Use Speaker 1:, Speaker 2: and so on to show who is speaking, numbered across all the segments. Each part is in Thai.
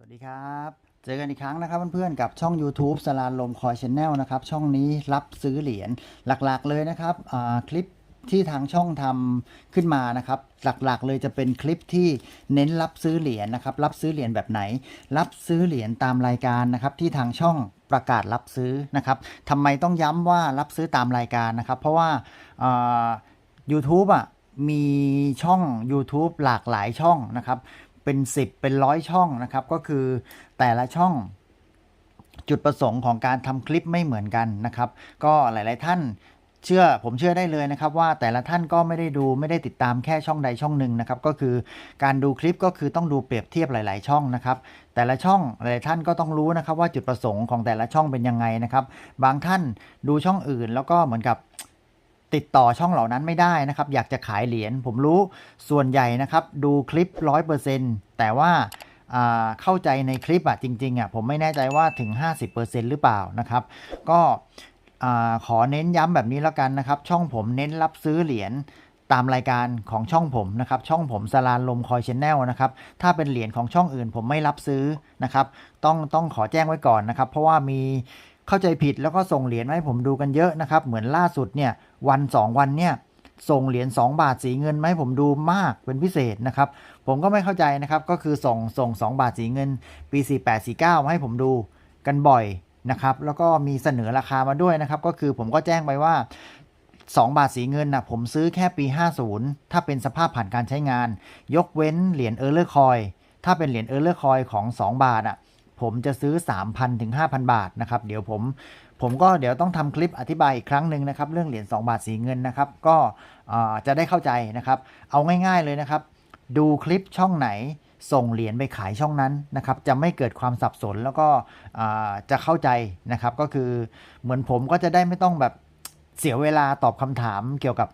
Speaker 1: สวัสดีครับ เจอกันอีกครั้งนะครับเพื่อนๆกับช่อง YouTube สลาลมคอยชแนลนะครับ ช่องนี้รับซื้อเหรียญหลักๆเลยนะครับคลิปที่ทางช่องทำขึ้นมานะครับ หลักๆ เลยจะเป็นคลิปที่เน้นรับซื้อเหรียญนะครับ รับซื้อเหรียญแบบไหน รับซื้อเหรียญตามรายการนะครับ ที่ทางช่องประกาศรับซื้อนะครับทำไมต้องย้ำว่ารับซื้อตามรายการนะครับ เพราะว่าอ่า YouTube อะมีช่อง YouTube หลากหลายช่องนะครับ เป็น 10 เป็นร้อยช่องนะครับ ก็คือแต่ละช่องจุดประสงค์ของการทำคลิปไม่เหมือนกันนะครับ ก็หลาย ๆ ท่านเชื่อผมเชื่อได้เลยนะครับว่าแต่ละท่านก็ไม่ได้ดูไม่ได้ติดตามแค่ช่องใดช่องหนึ่งนะครับก็คือการดูคลิปก็คือต้องดูเปรียบเทียบหลาย ๆ ช่องนะครับแต่ละช่องหลายๆท่านก็ต้องรู้นะครับว่าจุดประสงค์ของแต่ละช่องเป็นยังไงนะครับบางท่านดูช่องอื่นแล้วก็เหมือนกับ ติดต่อช่องเหล่านั้นไม่ได้นะครับ อยากจะขายเหรียญผมรู้ส่วนใหญ่นะครับ ดูคลิป 100%แต่ว่าเข้าใจในคลิปอะจริงๆอะผมไม่แน่ใจว่าถึง 50%หรือเปล่านะครับ ก็ขอเน้นย้ำแบบนี้แล้วกันนะครับ ช่องผมเน้นรับซื้อเหรียญตามรายการของช่องผมนะครับช่องผมสลานลมคอยชแนลนะครับถ้าเป็นเหรียญของช่องอื่นผมไม่รับซื้อนะครับต้องต้องขอแจ้งไว้ก่อนนะครับ เพราะว่ามี เข้าใจผิดแล้วก็ส่งเหรียญมาให้ผมดูกันเยอะนะครับ เหมือนล่าสุดเนี่ยวัน 2 วันเนี่ยส่งเหรียญ2บาทสีเงินมาให้ผมดูมากเป็นพิเศษนะครับ ผมก็ไม่เข้าใจนะครับ ก็คือส่งส่ง 2 บาทสีเงิน ปี 48 49 มาให้ผมดูกันบ่อยนะครับ แล้วก็มีเสนอราคามาด้วยนะครับ ก็คือผมก็แจ้งไปว่า 2 บาทสีเงินนะผมซื้อแค่ปี 50 ถ้าเป็นสภาพผ่านการใช้งาน ยกเว้นเหรียญเออร์เลอร์คอยถ้าเป็นเหรียญเออร์เลอร์คอยของ 2 บาทอะ ผมจะซื้อ 3,000ถึง5,000 บาทนะครับ เดี๋ยวผมผมก็เดี๋ยวต้องทำคลิปอธิบายอีกครั้งหนึ่งนะครับ เรื่องเหรียญ2บาทสีเงินนะครับ ก็จะได้เข้าใจนะครับ เอาง่ายๆเลยนะครับ ดูคลิปช่องไหนส่งเหรียญไปขายช่องนั้นนะครับ จะไม่เกิดความสับสนแล้วก็จะเข้าใจนะครับ ก็คือเหมือนผมก็จะได้ไม่ต้องแบบเสียเวลาตอบคำถามเกี่ยวกับ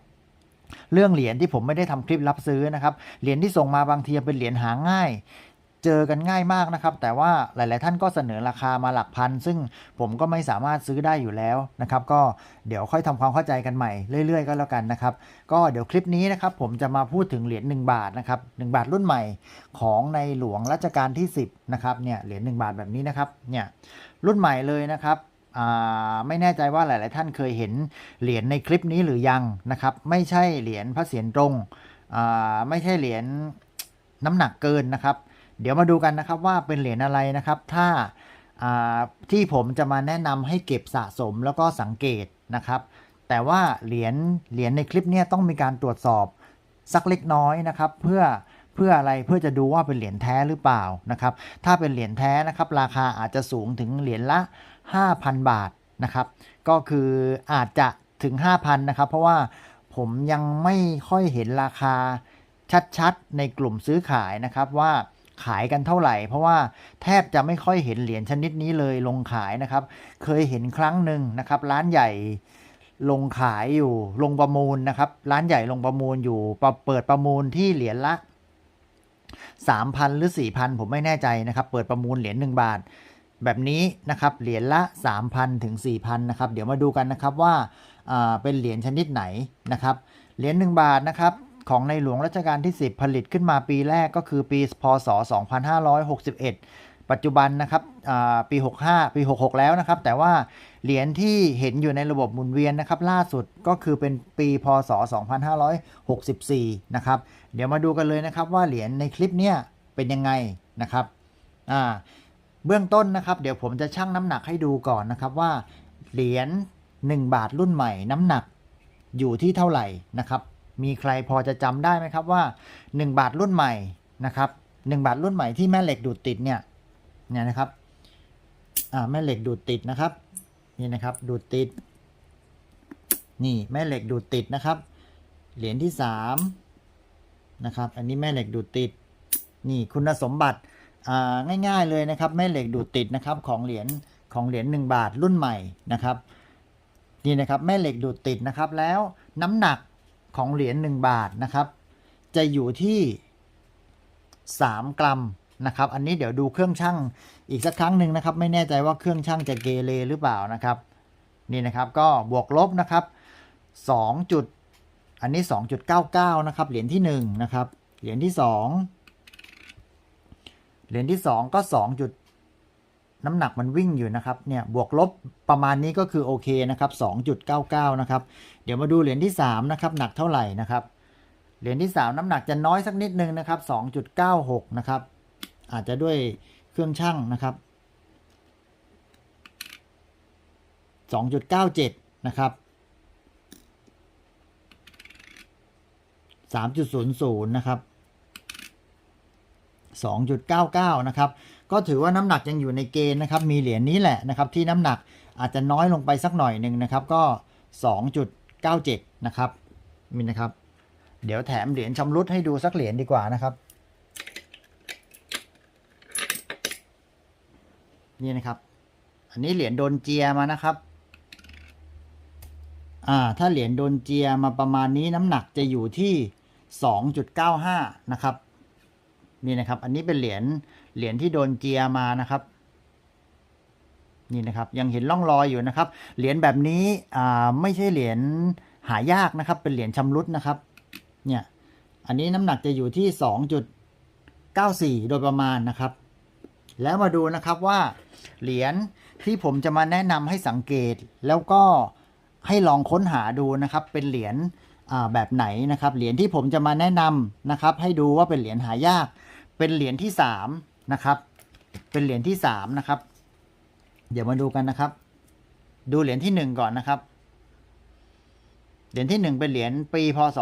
Speaker 1: เรื่องเหรียญที่ผมไม่ได้ทำคลิปรับซื้อนะครับ เหรียญที่ส่งมาบางทีเป็นเหรียญหาง่าย เจอกันง่ายมากนะครับ แต่ว่าหลาย ๆ ท่านก็เสนอราคามาหลักพัน ซึ่งผมก็ไม่สามารถซื้อได้อยู่แล้วนะครับ ก็เดี๋ยวค่อยทำความเข้าใจกันใหม่เรื่อย ๆ ก็แล้วกันนะครับ ก็เดี๋ยวคลิปนี้นะครับผมจะมาพูดถึงเหรียญ1บาทนะครับ1บาทรุ่นใหม่ของในหลวงรัชกาลที่ 10นะครับเนี่ยเหรียญ1บาทแบบนี้นะครับเนี่ยรุ่นใหม่เลยนะครับไม่แน่ใจว่าหลาย ๆ ท่านเคยเห็นเหรียญในคลิปนี้หรือยังนะครับ ไม่ใช่เหรียญพระเศียรตรงไม่ใช่เหรียญน้ำหนักเกินนะครับ เดี๋ยวมาดูกันนะครับว่าเป็นเหรียญอะไรนะครับ ถ้าที่ผมจะมาแนะนำให้เก็บสะสมแล้วก็สังเกตนะครับ แต่ว่าเหรียญเหรียญในคลิปนี้ต้องมีการตรวจสอบสักเล็กน้อยนะครับ เพื่อเพื่ออะไรเพื่อจะดูว่าเป็นเหรียญแท้หรือเปล่านะครับ ถ้าเป็นเหรียญแท้นะครับ ราคาอาจจะสูงถึงเหรียญละ 5,000 บาทนะครับ ก็คืออาจจะถึง 5,000นะครับ เพราะว่าผมยังไม่ค่อยเห็นราคาชัดๆ ในกลุ่มซื้อขายนะครับว่า ขายกันเท่าไหร่ เพราะว่าแทบจะไม่ค่อยเห็นเหรียญชนิดนี้เลยลงขายนะครับ เคยเห็นครั้งหนึ่งนะครับ ร้านใหญ่ลงขายอยู่ลงประมูลนะครับ ร้านใหญ่ลงประมูลอยู่ปเปิดประมูลที่เหรียญละ3,000 หรือ 4,000 ผมไม่แน่ใจนะครับ เปิดประมูลเหรียญ1บาท แบบนี้นะครับเหรียญละ 3,000 ถึง 4,000 นะครับ เดี๋ยวมาดูกันนะครับว่าอ่าเป็นเหรียญชนิดไหนนะครับ เหรียญ1บาทนะครับ ของในหลวงรัชกาลที่ 10 ผลิตขึ้นมาปีแรกก็คือปีพศ 2561 ปัจจุบันนะครับปี 65 ปี 66 แล้วนะครับ แต่ว่าเหรียญที่เห็นอยู่ในระบบหมุนเวียนนะครับ ล่าสุดก็คือเป็นปีพศ 2564 นะครับ เดี๋ยวมาดูกันเลยนะครับว่าเหรียญในคลิปเนี้ยเป็นยังไงนะครับอ่าเบื้องต้นนะครับ เดี๋ยวผมจะชั่งน้ำหนักให้ดูก่อนนะครับว่าเหรียญ1 บาทรุ่นใหม่น้ำหนักอยู่ที่เท่าไหร่นะครับ มีใครพอจะจำได้ไหมครับว่า 1 บาทรุ่นใหม่นะครับ1บาทรุ่นใหม่ที่แม่เหล็กดูดติดเนี่ยเนี่ยนะครับอ่าแม่เหล็กดูดติดนะครับนี่นะครับดูดติด นี่แม่เหล็กดูดติดนะครับ เหรียญที่3นะครับอันนี้แม่เหล็กดูดติด นี่คุณสมบัติอ่าง่ายๆเลยนะครับ แม่เหล็กดูดติดนะครับของเหรียญของเหรียญ1บาทรุ่นใหม่นะครับนี่นะครับแม่เหล็กดูดติดนะครับแล้วน้ำหนัก ของเหรียญ1บาทนะครับ จะอยู่ที่ 3 กรัมนะครับ อันนี้เดี๋ยวดูเครื่องชั่งอีกสักครั้งหนึ่งนะครับ ไม่แน่ใจว่าเครื่องชั่งจะเกเรหรือเปล่านะครับ นี่นะครับก็บวกลบนะครับ2จุดอันนี้ 2.99 นะครับ เหรียญที่1นะครับ เหรียญที่ 2 เหรียญที่สองก็สองจุด น้ำหนักมันวิ่งอยู่นะครับเนี่ยบวกลบประมาณนี้ก็คือโอเคนะครับ2.99 นะครับ เดี๋ยวมาดูเหรียญที่สามนะครับหนักเท่าไหร่นะครับเหรียญที่สามน้ำหนักจะน้อยสักนิดนึงนะครับ2.96 นะครับ อาจจะด้วยเครื่องชั่งนะครับ2.97 นะครับ3.00 นะครับ2.99 นะครับ ก็ถือว่าน้ำหนักยังอยู่ในเกณฑ์นะครับ มีเหรียญนี้แหละนะครับที่น้ำหนักอาจจะน้อยลงไปสักหน่อยหนึ่งนะครับ ก็ 2.97 นะครับมีนะครับ เดี๋ยวแถมเหรียญชำรุดให้ดูสักเหรียญดีกว่านะครับ นี่นะครับ อันนี้เหรียญโดนเจียมานะครับอ่าถ้าเหรียญโดนเจียมาประมาณนี้น้ำหนักจะอยู่ที่ 2.95 นะครับ นี่นะครับ อันนี้เป็นเหรียญเหรียญที่โดนเจียมานะครับนี่นะครับยังเห็นร่องรอยอยู่นะครับ เหรียญแบบนี้อ่าไม่ใช่เหรียญหายากนะครับ เป็นเหรียญชำรุดนะครับเนี่ยอันนี้น้ำหนักจะอยู่ที่ 2.94 โดยประมาณนะครับ แล้วมาดูนะครับว่าเหรียญที่ผมจะมาแนะนำให้สังเกต แล้วก็ให้ลองค้นหาดูนะครับ เป็นเหรียญแบบไหนนะครับ เหรียญที่ผมจะมาแนะนำนะครับ ให้ดูว่าเป็นเหรียญหายาก เป็นเหรียญที่สามนะครับ เป็นเหรียญที่สามนะครับ เดี๋ยวมาดูกันนะครับ ดูเหรียญที่หนึ่งก่อนนะครับ เหรียญที่หนึ่งเป็นเหรียญปีพศ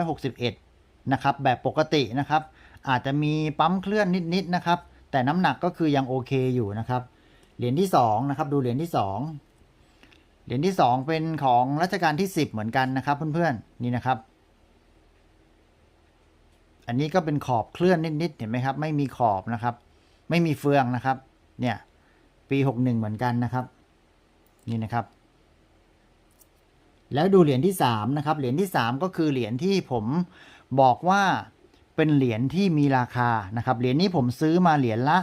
Speaker 1: 2561 นะครับ แบบปกตินะครับ อาจจะมีปั๊มเคลื่อนนิดๆนะครับ แต่น้ำหนักก็คือยังโอเคอยู่นะครับ เหรียญที่สองนะครับ ดูเหรียญที่สองเหรียญที่สองเป็นของรัชกาลที่สิบเหมือนกันนะครับ เพื่อนๆนี่นะครับ อันนี้ก็เป็นขอบเคลื่อนนิดๆเห็นไหมครับ ไม่มีขอบนะครับ ไม่มีเฟืองนะครับ เนี่ย ปีหกหนึ่งเหมือนกันนะครับ นี่นะครับ แล้วดูเหรียญที่สามนะครับ เหรียญที่สามก็คือเหรียญที่ผมบอกว่าเป็นเหรียญที่มีราคานะครับ เหรียญนี้ผมซื้อมาเหรียญละ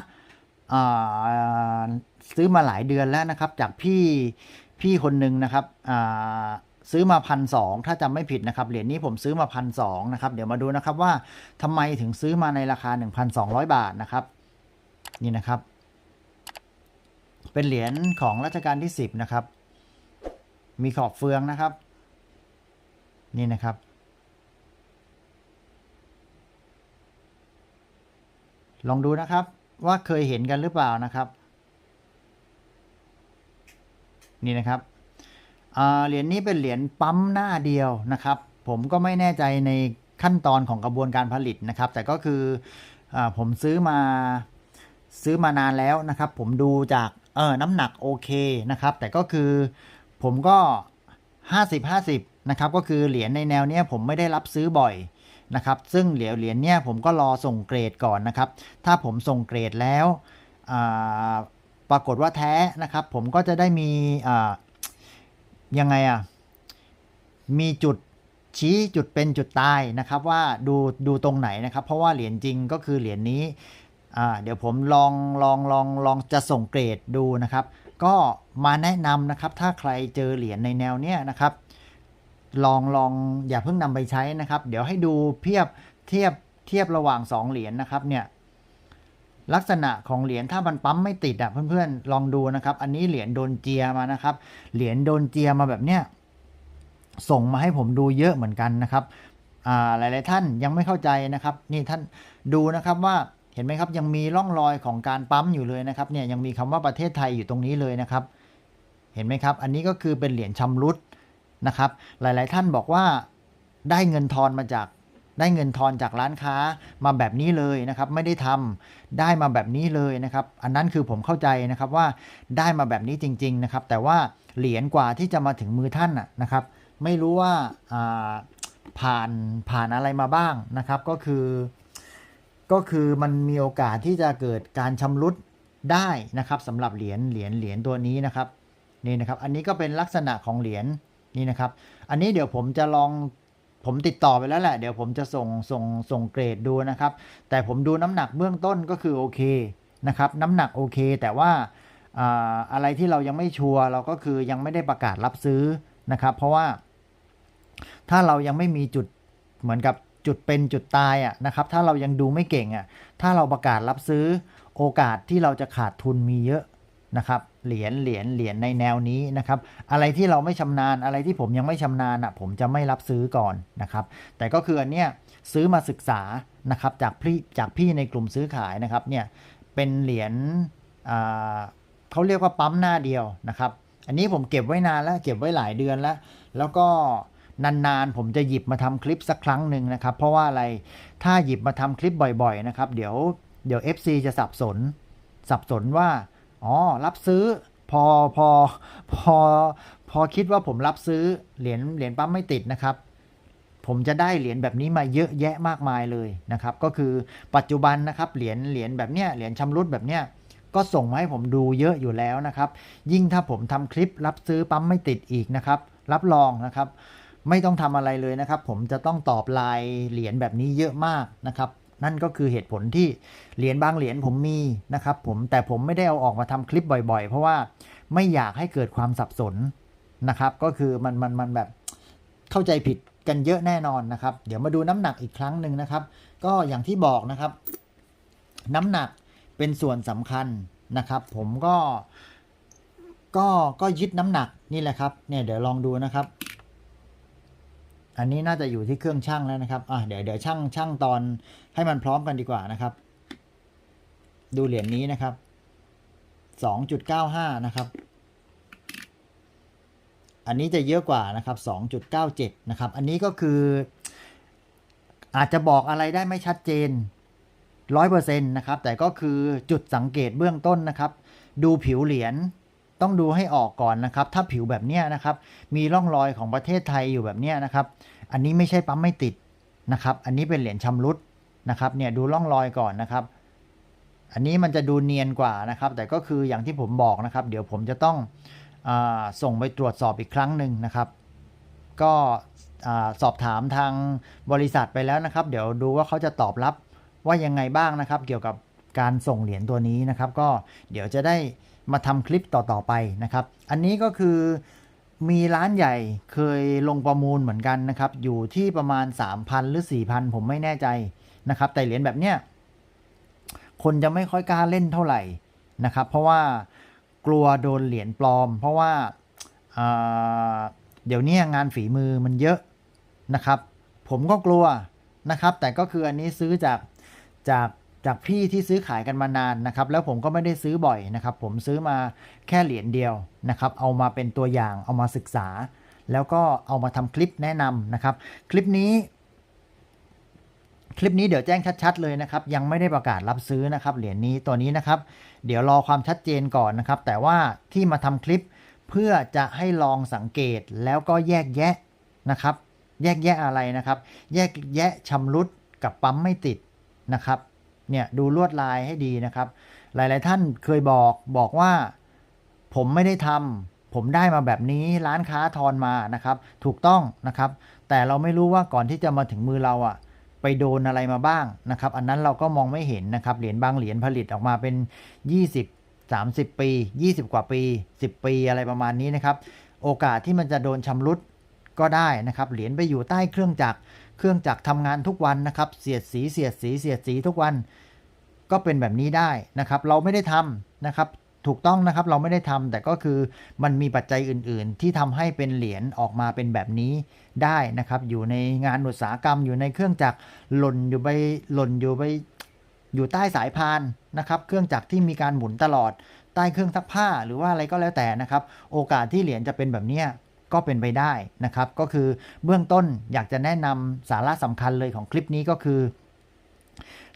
Speaker 1: ซื้อมาหลายเดือนแล้วนะครับ จากพี่พี่คนหนึ่งนะครับ ซื้อมาพันสองถ้าจำไม่ผิดนะครับ เหรียญนี้ผมซื้อมาพันสองนะครับ เดี๋ยวมาดูนะครับว่าทำไมถึงซื้อมาในราคา 1,200 บาทนะครับ นี่นะครับ เป็นเหรียญของรัชกาลที่ 10 นะครับ มีขอบเฟืองนะครับ นี่นะครับลองดูนะครับว่าเคยเห็นกันหรือเปล่านะครับ นี่นะครับ เหรียญนี้เป็นเหรียญปั๊มหน้าเดียวนะครับ ผมก็ไม่แน่ใจในขั้นตอนของกระบวนการผลิตนะครับ แต่ก็คืออผมซื้อมาซื้อมานานแล้วนะครับ ผมดูจากเออน้ำหนักโอเคนะครับ แต่ก็คือผมก็ 50 50นะครับ ก็คือเหรียญในแนวเนี้ยผมไม่ได้รับซื้อบ่อยนะครับ ซึ่งเหรียญเหรียญเนี้ยผมก็รอส่งเกรดก่อนนะครับ ถ้าผมส่งเกรดแล้วปรากฏว่าแท้นะครับ ผมก็จะได้มี ยังไงอะมีจุดชี้จุดเป็นจุดตายนะครับ ว่าดูดูตรงไหนนะครับ เพราะว่าเหรียญจริงก็คือเหรียญนี้อ่าเดี๋ยวผมลองลองลองลองจะส่งเกรดดูนะครับ ก็มาแนะนำนะครับ ถ้าใครเจอเหรียญในแนวเนี้ยนะครับ ลองลองอย่าเพิ่งนำไปใช้นะครับ เดี๋ยวให้ดูเทียบเทียบเทียบระหว่างสองเหรียญนะครับเนี่ย ลักษณะของเหรียญถ้ามันปั๊มไม่ติดอะเพื่อนๆลองดูนะครับ อันนี้เหรียญโดนเจียมานะครับ เหรียญโดนเจียมาแบบเนี้ยส่งมาให้ผมดูเยอะเหมือนกันนะครับอ่าหลายๆท่านยังไม่เข้าใจนะครับ นี่ท่านดูนะครับว่าเห็นไหมครับยังมีร่องรอยของการปั๊มอยู่เลยนะครับเนี่ยยังมีคำว่าประเทศไทยอยู่ตรงนี้เลยนะครับ เห็นไหมครับ อันนี้ก็คือเป็นเหรียญชำรุดนะครับ หลายๆท่านบอกว่าได้เงินทอนมาจาก ได้เงินทอนจากร้านค้ามาแบบนี้เลยนะครับ ไม่ได้ทำได้มาแบบนี้เลยนะครับ อันนั้นคือผมเข้าใจนะครับว่าได้มาแบบนี้จริง ๆนะครับ แต่ว่าเหรียญกว่าที่จะมาถึงมือท่านนะครับ ไม่รู้ว่าอ่าผ่านผ่านอะไรมาบ้างนะครับ ก็คือ ก็คือมันมีโอกาสที่จะเกิดการชำรุดได้นะครับสำหรับเหรียญเหรียญเหรียญตัวนี้นะครับนี่นะครับ อันนี้ก็เป็นลักษณะของเหรียญนี่นะครับ อันนี้เดี๋ยวผมจะลอง ผมติดต่อไปแล้วแหละ เดี๋ยวผมจะส่งส่งส่งเกรดดูนะครับ แต่ผมดูน้ำหนักเบื้องต้นก็คือโอเคนะครับ น้ำหนักโอเค แต่ว่าอะไรที่เรายังไม่ชัวร์เราก็คือยังไม่ได้ประกาศรับซื้อนะครับ เพราะว่า ถ้าเรายังไม่มีจุดเหมือนกับจุดเป็นจุดตายอะนะครับ ถ้าเรายังดูไม่เก่งอะถ้าเราประกาศรับซื้อโอกาสที่เราจะขาดทุนมีเยอะ นะครับเหรียญเหรียญเหรียญในแนวนี้นะครับอะไรที่เราไม่ชำนาญอะไรที่ผมยังไม่ชำนาญอะผมจะไม่รับซื้อก่อนนะครับแต่ก็คืออันเนี้ยซื้อมาศึกษานะครับจากพี่จากพี่ในกลุ่มซื้อขายนะครับเนี่ยเป็นเหรียญเขาเรียกว่าปั๊มหน้าเดียวนะครับอันนี้ผมเก็บไว้นานแล้วเก็บไว้หลายเดือนแล้ว แล้วก็นานๆผมจะหยิบมาทำคลิปสักครั้งหนึ่งนะครับ เพราะว่าอะไรถ้าหยิบมาทำคลิปบ่อยๆนะครับเดี๋ยวเดี๋ยว FC จะสับสน สับสนว่า อ๋อรับซื้อ พอพอพอพอคิดว่าผมรับซื้อเหรียญเหรียญปั๊มไม่ติดนะครับ ผมจะได้เหรียญแบบนี้มาเยอะแยะมากมายเลยนะครับ ก็คือปัจจุบันนะครับเหรียญเหรียญแบบเนี้ยเหรียญชำรุดแบบเนี้ยก็ส่งมาให้ผมดูเยอะอยู่แล้วนะครับ ยิ่งถ้าผมทำคลิปรับซื้อปั๊มไม่ติดอีกนะครับ รับรองนะครับ ไม่ต้องทำอะไรเลยนะครับ ผมจะต้องตอบลน์เหรียญแบบนี้เยอะมากนะครับ นั่นก็คือเหตุผลที่เหรียญบางเหรียญผมมีนะครับผมแต่ผมไม่ได้เอาออกมาทำคลิปบ่อยๆ เพราะว่าไม่อยากให้เกิดความสับสนนะครับ ก็คือมันมันมันแบบเข้าใจผิดกันเยอะแน่นอนนะครับ เดี๋ยวมาดูน้ำหนักอีกครั้งหนึ่งนะครับ ก็อย่างที่บอกนะครับ น้ำหนักเป็นส่วนสำคัญนะครับ ผมก็ก็ก็ยึดน้ำหนักนี่แหละครับเนี่ยเดี๋ยวลองดูนะครับ อันนี้น่าจะอยู่ที่เครื่องช่างแล้วนะครับ อะเดี๋ยวเดี๋ยวช่างช่างตอนให้มันพร้อมกันดีกว่านะครับ ดูเหรียญนี้นะครับสองจุดเก้าห้านะครับ อันนี้จะเยอะกว่านะครับสองจุดเก้าเจ็ดนะครับ อันนี้ก็คือ อาจจะบอกอะไรได้ไม่ชัดเจนร้อยเปอร์เซ็นต์นะครับ แต่ก็คือจุดสังเกตเบื้องต้นนะครับ ดูผิวเหรียญ ต้องดูให้ออกก่อนนะครับ ถ้าผิวแบบเนี้ยนะครับ มีร่องรอยของประเทศไทยอยู่แบบเนี้ยนะครับ อันนี้ไม่ใช่ปั๊มไม่ติดนะครับ อันนี้เป็นเหรียญชำรุดนะครับ เนี่ยดูร่องรอยก่อนนะครับ อันนี้มันจะดูเนียนกว่านะครับ แต่ก็คืออย่างที่ผมบอกนะครับ เดี๋ยวผมจะต้องอส่งไปตรวจสอบอีกครั้งหนึ่งนะครับ ก็สอบถามทางบริษัทไปแล้วนะครับ เดี๋ยวดูว่าเขาจะตอบรับว่ายังไงบ้างนะครับ เกี่ยวกับการส่งเหรียญตัวนี้นะครับ ก็เดี๋ยวจะได้ มาทำคลิปต่อๆไปนะครับ อันนี้ก็คือมีร้านใหญ่เคยลงประมูลเหมือนกันนะครับ อยู่ที่ประมาณ 3,000 หรือ 4,000 ผมไม่แน่ใจนะครับ แต่เหรียญแบบเนี้ยคนจะไม่ค่อยกล้าเล่นเท่าไหร่นะครับ เพราะว่ากลัวโดนเหรียญปลอม เพราะว่าอ่าเดี๋ยวนี้งานฝีมือมันเยอะนะครับ ผมก็กลัวนะครับ แต่ก็คืออันนี้ซื้อจากจาก จากพี่ที่ซื้อขายกันมานานนะครับ แล้วผมก็ไม่ได้ซื้อบ่อยนะครับ ผมซื้อมาแค่เหรียญเดียวนะครับ เอามาเป็นตัวอย่างเอามาศึกษา แล้วก็เอามาทำคลิปแนะนำนะครับ คลิปนี้ คลิปนี้เดี๋ยวแจ้งชัด ๆ เลยนะครับ ยังไม่ได้ประกาศรับซื้อนะครับเหรียญนี้ตัวนี้นะครับ เดี๋ยวรอความชัดเจนก่อนนะครับ แต่ว่าที่มาทำคลิปเพื่อจะให้ลองสังเกตแล้วก็แยกแยะนะครับ แยกแยะอะไรนะครับ แยกแยะชำรุดกับปั๊มไม่ติดนะครับ เนี่ยดูลวดลายให้ดีนะครับ หลาย ๆ ท่านเคยบอกบอกว่าผมไม่ได้ทำผมได้มาแบบนี้ร้านค้าทอนมานะครับ ถูกต้องนะครับ แต่เราไม่รู้ว่าก่อนที่จะมาถึงมือเราอะไปโดนอะไรมาบ้างนะครับ อันนั้นเราก็มองไม่เห็นนะครับ เหรียญบางเหรียญผลิตออกมาเป็น 20 30 ปี 20 กว่าปี 10 ปีอะไรประมาณนี้นะครับ โอกาสที่มันจะโดนชำรุดก็ได้นะครับ เหรียญไปอยู่ใต้เครื่องจักร เครื่องจักรทำงานทุกวันนะครับ เสียดสีเสียดสีเสียดสีทุกวัน ก็เป็นแบบนี้ได้นะครับ เราไม่ได้ทำนะครับ ถูกต้องนะครับเราไม่ได้ทำแต่ก็คือมันมีปัจจัยอื่น ๆ ที่ทำให้เป็นเหรียญออกมาเป็นแบบนี้ได้นะครับ อยู่ในงานอุตสาหกรรม อยู่ในเครื่องจักรหล่นอยู่ไปหล่นอยู่ไปอยู่ใต้สายพานนะครับ เครื่องจักรที่มีการหมุนตลอดใต้เครื่องซักผ้าหรือว่าอะไรก็แล้วแต่นะครับ โอกาสที่เหรียญจะเป็นแบบนี้ ก็เป็นไปได้นะครับ ก็คือเบื้องต้นอยากจะแนะนำสาระสำคัญเลยของคลิปนี้ก็คือ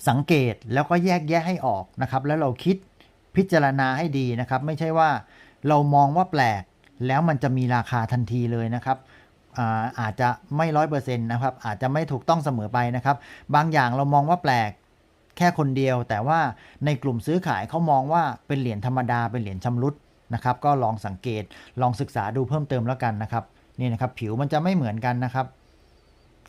Speaker 1: สังเกตแล้วก็แยกแยะให้ออกนะครับ แล้วเราคิดพิจารณาให้ดีนะครับ ไม่ใช่ว่าเรามองว่าแปลกแล้วมันจะมีราคาทันทีเลยนะครับอาอาจจะไม่ร้อยเปอร์เซ็นต์นะครับ อาจจะไม่ถูกต้องเสมอไปนะครับ บางอย่างเรามองว่าแปลกแค่คนเดียว แต่ว่าในกลุ่มซื้อขายเขามองว่าเป็นเหรียญธรรมดาเป็นเหรียญชำรุด นะครับ ก็ลองสังเกตลองศึกษาดูเพิ่มเติมแล้วกันนะครับนี่นะครับ ผิวมันจะไม่เหมือนกันนะครับ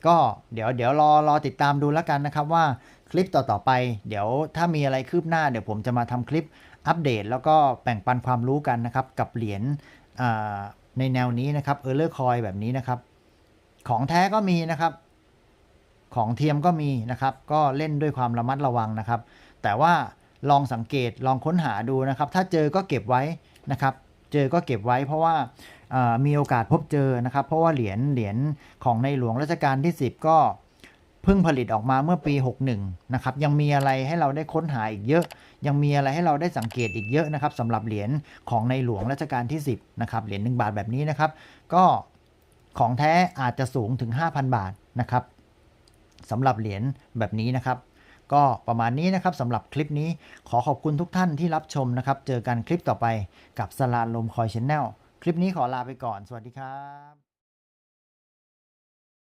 Speaker 1: ก็เดี๋ยวเดี๋ยวรอรอติดตามดูแล้วกันนะครับว่าคลิปต่อๆไป เดี๋ยวถ้ามีอะไรคืบหน้าเดี๋ยวผมจะมาทำคลิปอัปเดต แล้วก็แบ่งปันความรู้กันนะครับ กับเหรียญในแนวนี้นะครับเออร์เลอร์คอยแบบนี้นะครับ ของแท้ก็มีนะครับ ของเทียมก็มีนะครับ ก็เล่นด้วยความระมัดระวังนะครับ แต่ว่าลองสังเกตลองค้นหาดูนะครับ ถ้าเจอก็เก็บไว้ นะครับ เจอก็เก็บไว้เพราะว่ามีโอกาสพบเจอนะครับ เพราะว่าเหรียญเหรียญของในหลวงรัชกาลที่ 10 ก็เพิ่งผลิตออกมาเมื่อปี 61 นะครับ ยังมีอะไรให้เราได้ค้นหาอีกเยอะ ยังมีอะไรให้เราได้สังเกตอีกเยอะนะครับสำหรับเหรียญของในหลวงรัชกาลที่ 10 นะครับ เหรียญ1บาทแบบนี้นะครับ ก็ของแท้อาจจะสูงถึง 5,000 บาทนะครับสำหรับเหรียญแบบนี้นะครับ ก็ประมาณนี้นะครับสำหรับคลิปนี้ขอขอบคุณทุกท่านที่รับชมนะครับ เจอกันคลิปต่อไปกับสลานลมคอยชแนลคลิปนี้ขอลาไปก่อน สวัสดีครับ